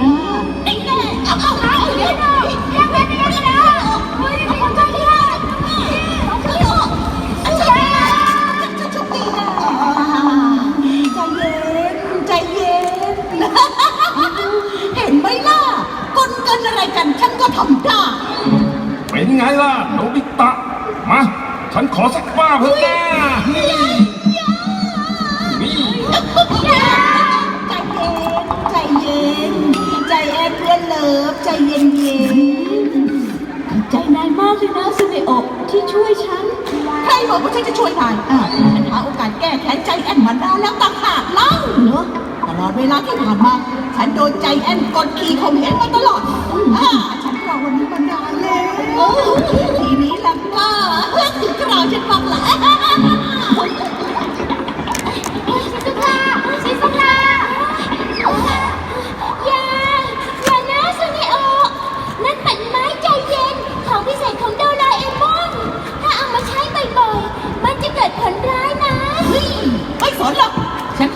ล่ะไอ้แน่เอาเข้ามาเดี๋ยวนะยังไม่ได้ยังนขอโทษค่ะขอโทษอาจารย์จะชุบตีนะใจเย็นใจเย็นเห็นไหมล่ะกลกันอะไรกันฉันก็ทำได้เป็นไงล่ะโนบิตะ มา ฉันขอสักบ้าเพิ่มนะนี่นี่ เพื่อนเลิฟใจเย็นเย็นใจนายมากเลยนะซูเนโอะที่ช่วยฉัน ใครบอกว่าฉันจะช่วยนายอะฉันหาโอกาสแก้แค้นใจแอนมานานแล้วต่างหากเล่าเหรอตลอดเวลาที่ผ่านมา ฉันโดนใจแอนกดขี่ข่มเหงมาตลอดอ่าฉันรอวันนี้มานานแล้วทีนี้ล่ะก็ถึงคราวฉันบ้างละ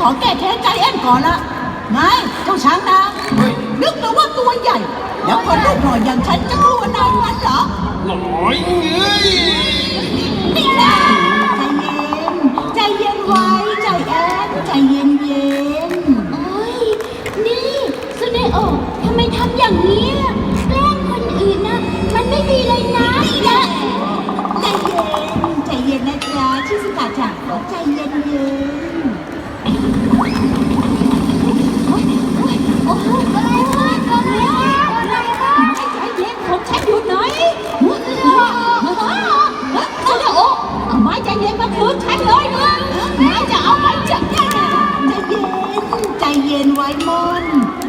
ขอแก้แค้นใจแอนก่อนละไงเจ้าช้างดาวนึกนะว่าตัวใหญ่ แล้วคนลูกหน่อยอย่างฉันจะกลัวนายมันเหรอหน่อยเอ้ยนี่นะใจเย็น ใจเย็นไว้ ใจแอนใจเย็นเย็นโอ้ย นี่ซูเนโอะทำไมทำอย่างนี้ยแกล้งคนอื่นนะ มันไม่ดีเลยนะนี่นะใจเย็น ใจเย็นนะจ๊ะชิสกาจ๋าใจเย็นเย็น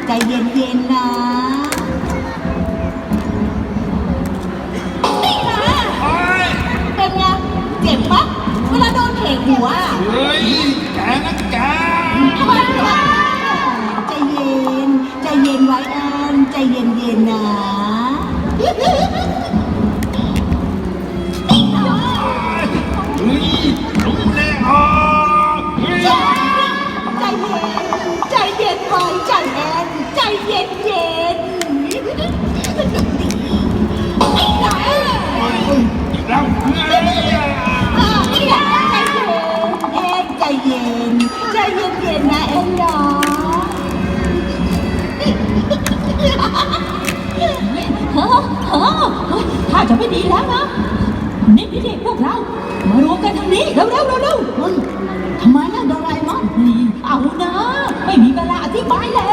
ใจเย็นเย็นนะนี่นะไอ้เป็นไงเจ็บปะเวลาโดนเขกหัวอะเฮ้ย เย็นเย็นสนุกดีไอ้หนาอีกแล้วเฮ้ยอ่านี่แหละใจเย็นแอนใจเย็นใจเย็นเย็นนะแอนเนาะเฮ้อเฮ้อถ้าจะไม่ดีแล้วนะนี่นี่นี่พวกเรา มารวมกันทางนี้เร็วเร็วเร็วเร็วทำไมล่ะโดราเอมอนนี่เอานะไม่มีเวลาอธิบายแล้ว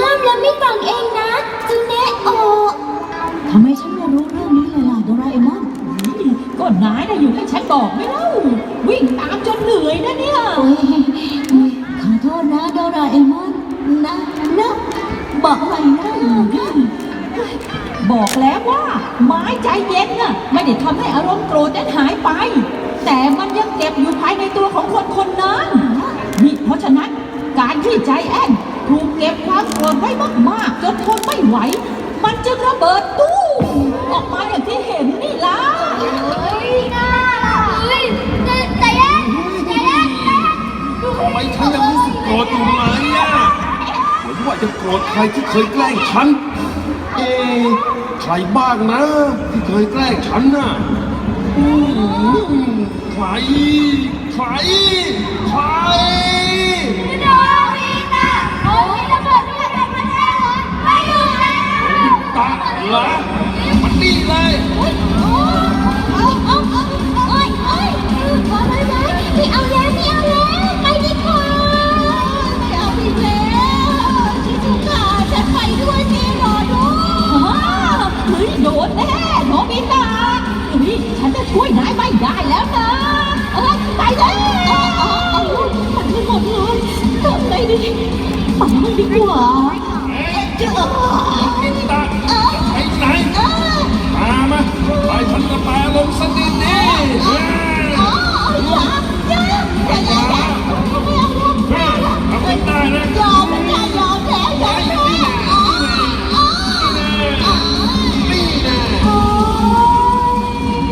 ห้ามแล้วไม่ฟังเองนะจูเนะโอทำไมฉันไม่รู้เรื่องนี้เลยล่ะโดราเอมอนก็นายนะอยู่ให้ฉันบอกไม่เล่าวิ่งตามจนเหนื่อยนะเนี่ยโอ้ยขอโทษนะโดราเอมอนนะนะบอกใหม่นะบอกแล้วว่าไม้ใจเย็นน่ะไม่ได้ทำให้อารมณ์โกรธนั้นหายไป แต่มันยังเก็บอยู่ภายในตัวของคนคนนั้นเพราะฉะนั้นการ ที่ใจแอนถูกเก็บความโกรธไว้มากๆจนทนไม่ไหว มันจึงระเบิดตู้มออกมาอย่างที่เห็นนี่ล่ะเฮ้ยน่ารักเฮ้ยใจใจเย็นใจเย็นใจเย็นทำไมฉันยังรู้สึกโกรธอยู่เลยอะเหมือนว่าจะโกรธใครที่เคยแกล้งฉัน เอ๊ะใครบ้างนะ ที่เคยแกล้งฉันน่ะอืมใคร ใคร ใคร นแน่โนบิตะอุ้ฉันจะช่วยนายไม่ได้แล้วนะเออไปเลยมันไม่หมดเลยทำไงดีไปดีกว่าเจ้า